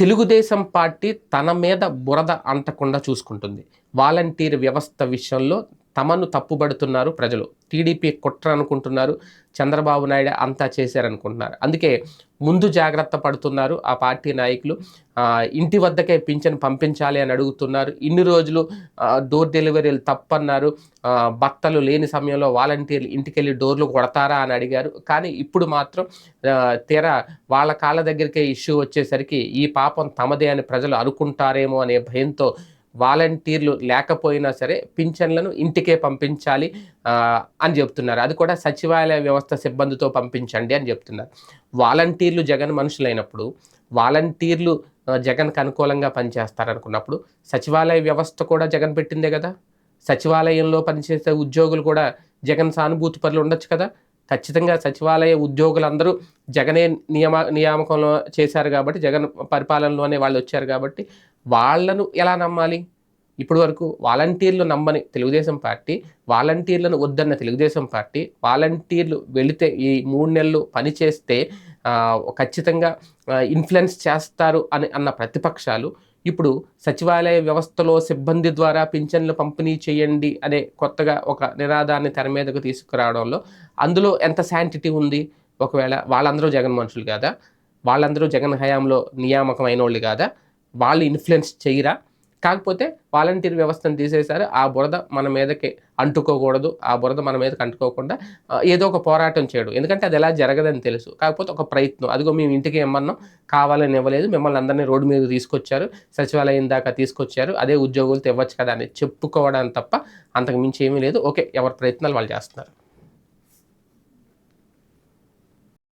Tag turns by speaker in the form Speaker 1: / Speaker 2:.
Speaker 1: Telugu Desam party తన మీద బురద అంటకుండా చూసుకుంటుంది. వాలంటీర్ వ్యవస్థ విషయంలో తమను తప్పుబడుతున్నారు ప్రజలు. టీడీపీ కుట్ర అనుకుంటున్నారు. చంద్రబాబు నాయుడు అంతా చేశారనుకుంటున్నారు. అందుకే ముందు జాగ్రత్త పడుతున్నారు ఆ పార్టీ నాయకులు. ఇంటి వద్దకే పింఛన్ పంపించాలి అని అడుగుతున్నారు. ఇన్ని రోజులు డోర్ డెలివరీలు తప్పన్నారు. భర్తలు లేని సమయంలో వాలంటీర్లు ఇంటికెళ్ళి డోర్లు కొడతారా అని అడిగారు. కానీ ఇప్పుడు మాత్రం తీరా వాళ్ళ కాళ్ళ దగ్గరికే ఇష్యూ వచ్చేసరికి ఈ పాపం తమదే అని ప్రజలు అనుకుంటారేమో అనే భయంతో వాలంటీర్లు లేకపోయినా సరే పింఛన్లను ఇంటికే పంపించాలి అని చెప్తున్నారు. అది కూడా సచివాలయ వ్యవస్థ సిబ్బందితో పంపించండి అని చెప్తున్నారు. వాలంటీర్లు జగన్ మనుషులైనప్పుడు వాలంటీర్లు జగన్కి జగన్కు అనుకూలంగా పనిచేస్తారనుకున్నప్పుడు సచివాలయ వ్యవస్థ కూడా జగన్ పెట్టిందే కదా? సచివాలయంలో పనిచేసే ఉద్యోగులు కూడా జగన్ సానుభూతి పనులు ఉండొచ్చు కదా? ఖచ్చితంగా సచివాలయ ఉద్యోగులందరూ జగనే నియమ నియామకంలో చేశారు కాబట్టి జగన్ పరిపాలనలోనే వాళ్ళు వచ్చారు కాబట్టి వాళ్ళను ఎలా నమ్మాలి? ఇప్పటి వరకు వాలంటీర్లు నమ్మని తెలుగుదేశం పార్టీ వాలంటీర్లను వద్దన్న తెలుగుదేశం పార్టీ వాలంటీర్లు వెళితే ఈ మూడు నెలలు పనిచేస్తే ఖచ్చితంగా ఇన్ఫ్లుయెన్స్ చేస్తారు అని అన్న ప్రతిపక్షాలు ఇప్పుడు సచివాలయ వ్యవస్థలో సిబ్బంది ద్వారా పింఛన్లు పంపిణీ చేయండి అనే కొత్తగా ఒక నినాదాన్ని తెర మీదకు తీసుకురావడంలో అందులో ఎంత శాంటిటీ ఉంది? ఒకవేళ వాళ్ళందరూ జగన్ మనుషులు కాదా వాళ్ళందరూ జగన్ హయాంలో నియామకం అయిన వాళ్ళు కాదా? వాళ్ళు ఇన్ఫ్లుయెన్స్ చేయరా? కాకపోతే వాలంటీర్ వ్యవస్థను తీసేశారు. ఆ బురద మన మీదకి అంటుకోకూడదు. ఆ బురద మన మీదకి అంటుకోకుండా ఏదో ఒక పోరాటం చేయడు. ఎందుకంటే అది ఎలా జరగదని తెలుసు. కాకపోతే ఒక ప్రయత్నం. అదిగో మేము ఇంటికి ఏమన్నాం? కావాలని ఇవ్వలేదు. మిమ్మల్ని అందరినీ రోడ్డు మీద తీసుకొచ్చారు. సచివాలయం దాకా తీసుకొచ్చారు. అదే ఉద్యోగులతో ఇవ్వచ్చు కదా అని చెప్పుకోవడానికి తప్ప అంతకు మించి ఏమీ లేదు. ఓకే ఎవరి ప్రయత్నాలు వాళ్ళు చేస్తున్నారు.